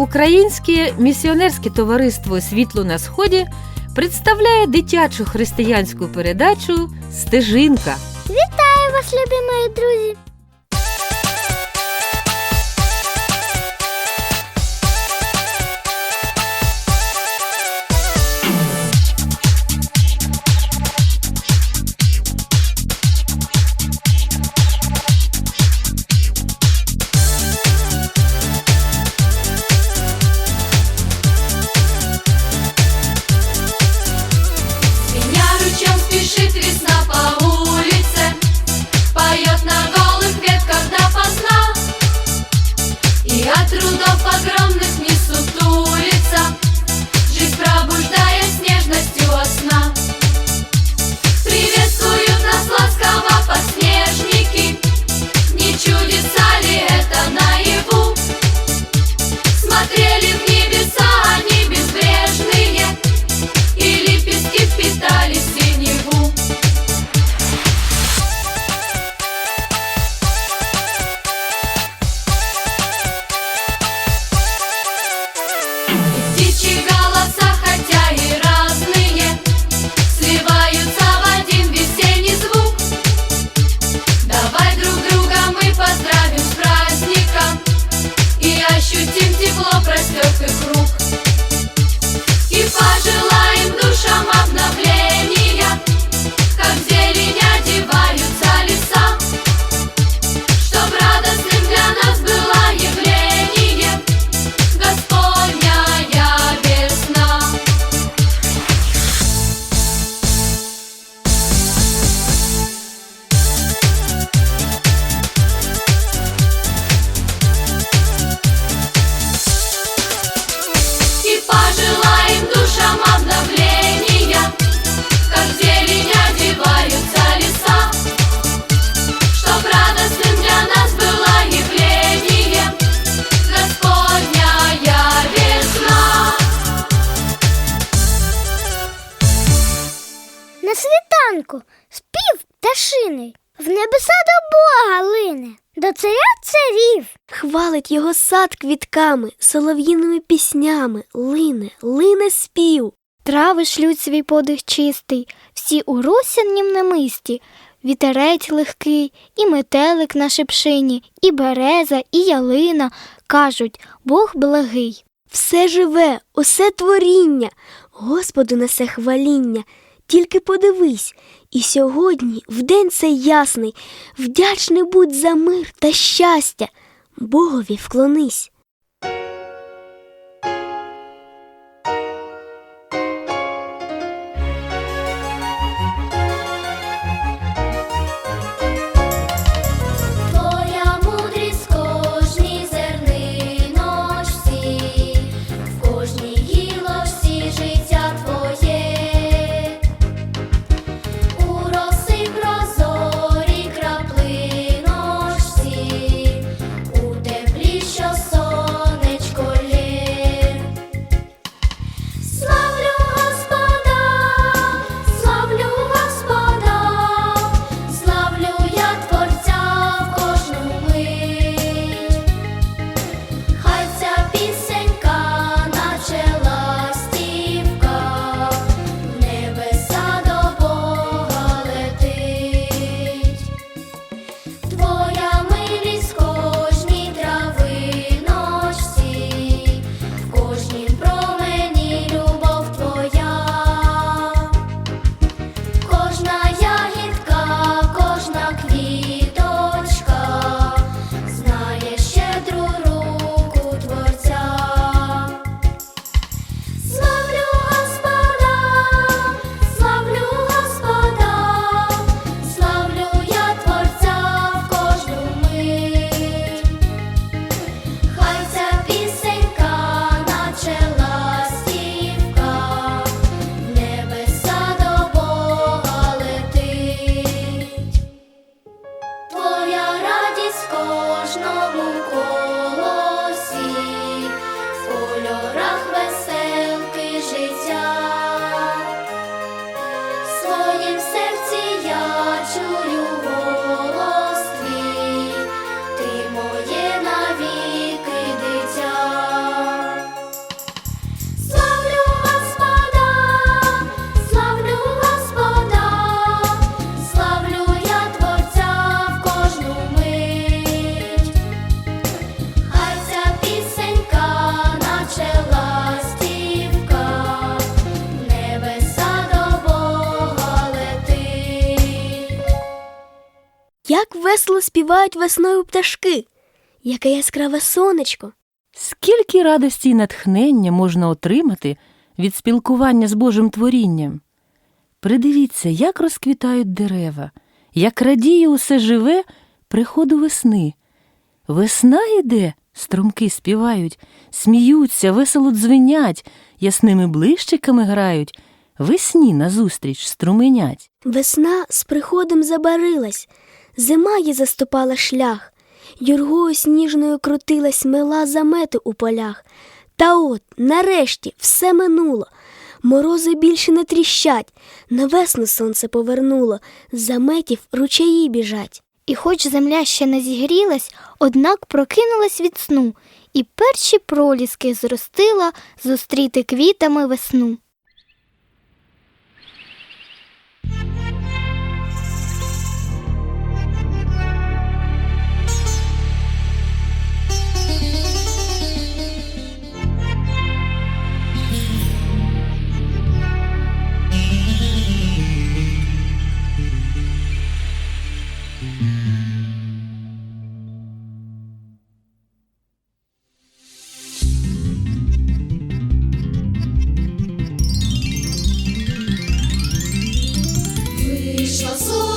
Українське місіонерське товариство Світло на Сході представляє дитячу християнську передачу Стежинка. Вітаю вас, любі мої друзі! Світанку спів пташиний, в небеса до Бога лине, до царя царів. Хвалить його сад квітками, солов'їними піснями, лине, лине спів. Трави шлють свій подих чистий, всі у росяннім намисті, вітерець легкий, і метелик на шипшині, і береза, і ялина кажуть Бог благий. Все живе, усе творіння, Господу несе хваління. Тільки подивись, і сьогодні, в день цей ясний, вдячний будь за мир та щастя, Богові вклонись. Співають весною пташки. Яке яскраве сонечко. Скільки радості й натхнення можна отримати від спілкування з Божим творінням? Придивіться, як розквітають дерева, як радіє усе живе приходу весни. Весна йде, струмки співають, сміються, весело дзвенять, ясними блищиками грають, весні назустріч струменять. Весна з приходом забарилась, зима їй заступала шлях, юргою сніжною крутилась мила замети у полях. Та от, нарешті, все минуло. Морози більше не тріщать, на весну сонце повернуло, заметів ручаї біжать. І хоч земля ще не зігрілась, однак прокинулась від сну, і перші проліски зростила зустріти квітами весну. 橙色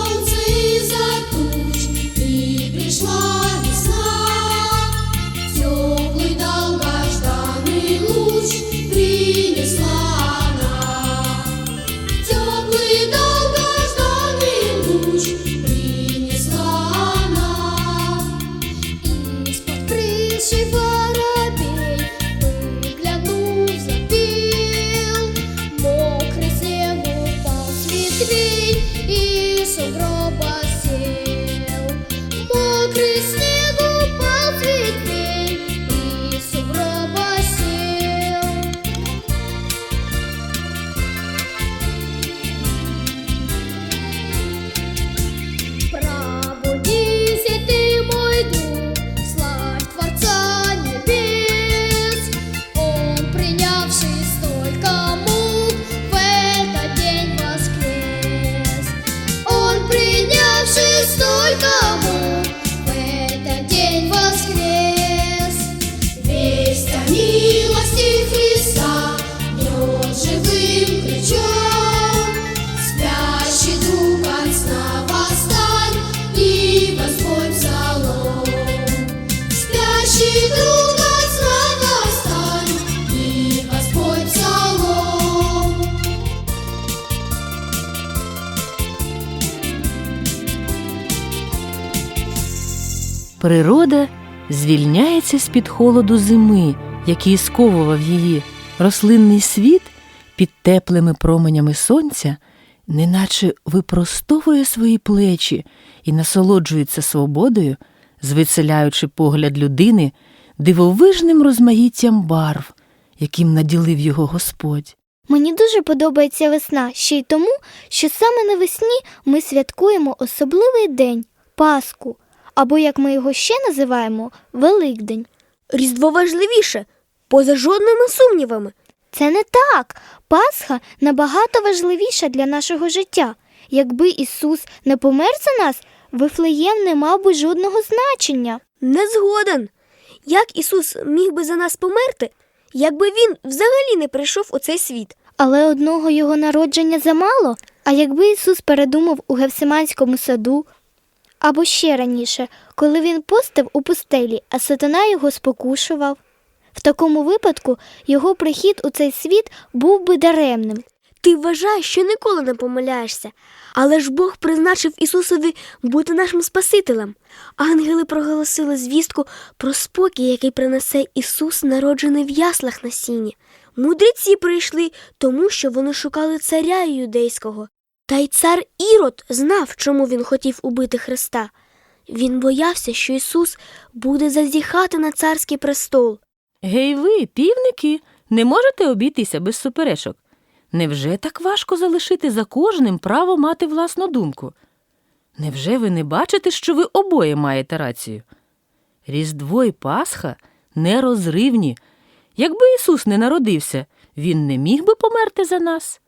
Природа звільняється з-під холоду зими, який сковував її. Рослинний світ під теплими променями сонця, неначе випростовує свої плечі і насолоджується свободою, звеселяючи погляд людини дивовижним розмаїттям барв, яким наділив його Господь. Мені дуже подобається весна ще й тому, що саме навесні ми святкуємо особливий день Пасху, або як ми його ще називаємо Великдень. Різдво важливіше, поза жодними сумнівами. Це не так. Пасха набагато важливіша для нашого життя. Якби Ісус не помер за нас, Вифлеєм не мав би жодного значення. Не згоден. Як Ісус міг би за нас померти, якби він взагалі не прийшов у цей світ? Але одного його народження замало. А якби Ісус передумав у Гевсиманському саду, або ще раніше, коли він постив у пустелі, а сатана його спокушував. В такому випадку його прихід у цей світ був би даремним. Ти вважаєш, що ніколи не помиляєшся, але ж Бог призначив Ісусові бути нашим Спасителем. Ангели проголосили звістку про спокій, який принесе Ісус, народжений в яслах на сіні. Мудреці прийшли, тому що вони шукали царя юдейського. Та й цар Ірод знав, чому він хотів убити Христа. Він боявся, що Ісус буде зазіхати на царський престол. Гей ви, півники, не можете обійтися без суперечок. Невже так важко залишити за кожним право мати власну думку? Невже ви не бачите, що ви обоє маєте рацію? Різдво і Пасха нерозривні. Якби Ісус не народився, Він не міг би померти за нас.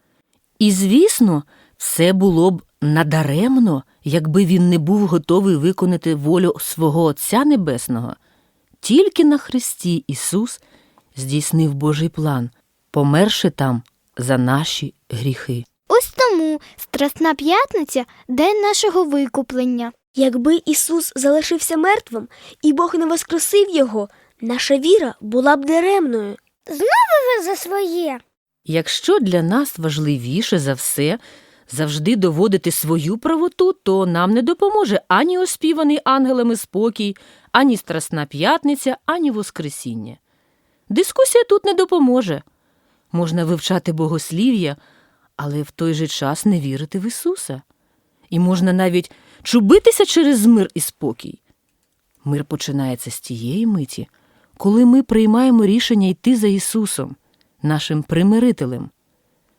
І, звісно, все було б надаремно, якби він не був готовий виконати волю свого Отця Небесного, тільки на Христі Ісус здійснив Божий план, померши там за наші гріхи. Ось тому Страсна п'ятниця день нашого викуплення. Якби Ісус залишився мертвим і Бог не воскресив його, наша віра була б даремною. Ви за своє. Якщо для нас важливіше за все завжди доводити свою правоту, то нам не допоможе ані оспіваний ангелами спокій, ані Страсна п'ятниця, ані Воскресіння. Дискусія тут не допоможе. Можна вивчати богослів'я, але в той же час не вірити в Ісуса. І можна навіть чубитися через мир і спокій. Мир починається з тієї миті, коли ми приймаємо рішення йти за Ісусом, нашим примирителем,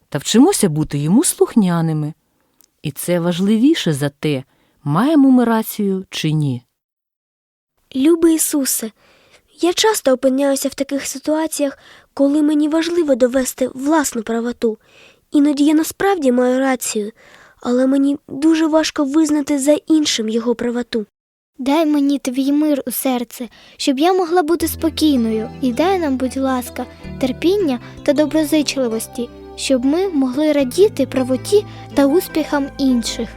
та вчимося бути йому слухняними. І це важливіше за те, маємо ми рацію чи ні. Любий Ісусе, я часто опиняюся в таких ситуаціях, коли мені важливо довести власну правоту. Іноді я насправді маю рацію, але мені дуже важко визнати за іншим його правоту. Дай мені твій мир у серце, щоб я могла бути спокійною, і дай нам, будь ласка, терпіння та доброзичливості, щоб ми могли радіти правоті та успіхам інших.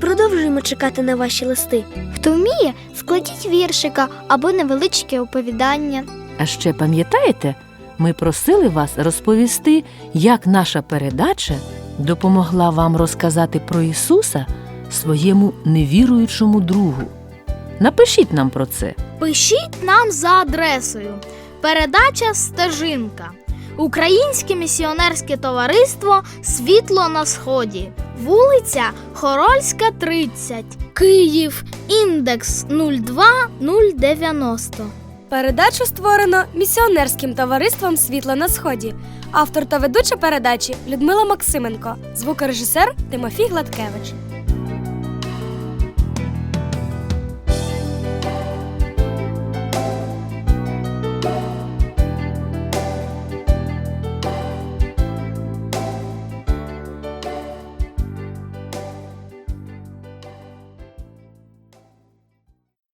Продовжуємо чекати на ваші листи. Хто вміє, складіть віршика або невеличке оповідання. А ще пам'ятаєте, ми просили вас розповісти, як наша передача допомогла вам розказати про Ісуса своєму невіруючому другу. Напишіть нам про це. Пишіть нам за адресою. Передача Стежинка. Українське місіонерське товариство Світло на Сході. Вулиця Хорольська, 30. Київ. Індекс 02090. Передачу створено місіонерським товариством Світло на Сході. Автор та ведуча передачі Людмила Максименко, звукорежисер Тимофій Гладкевич.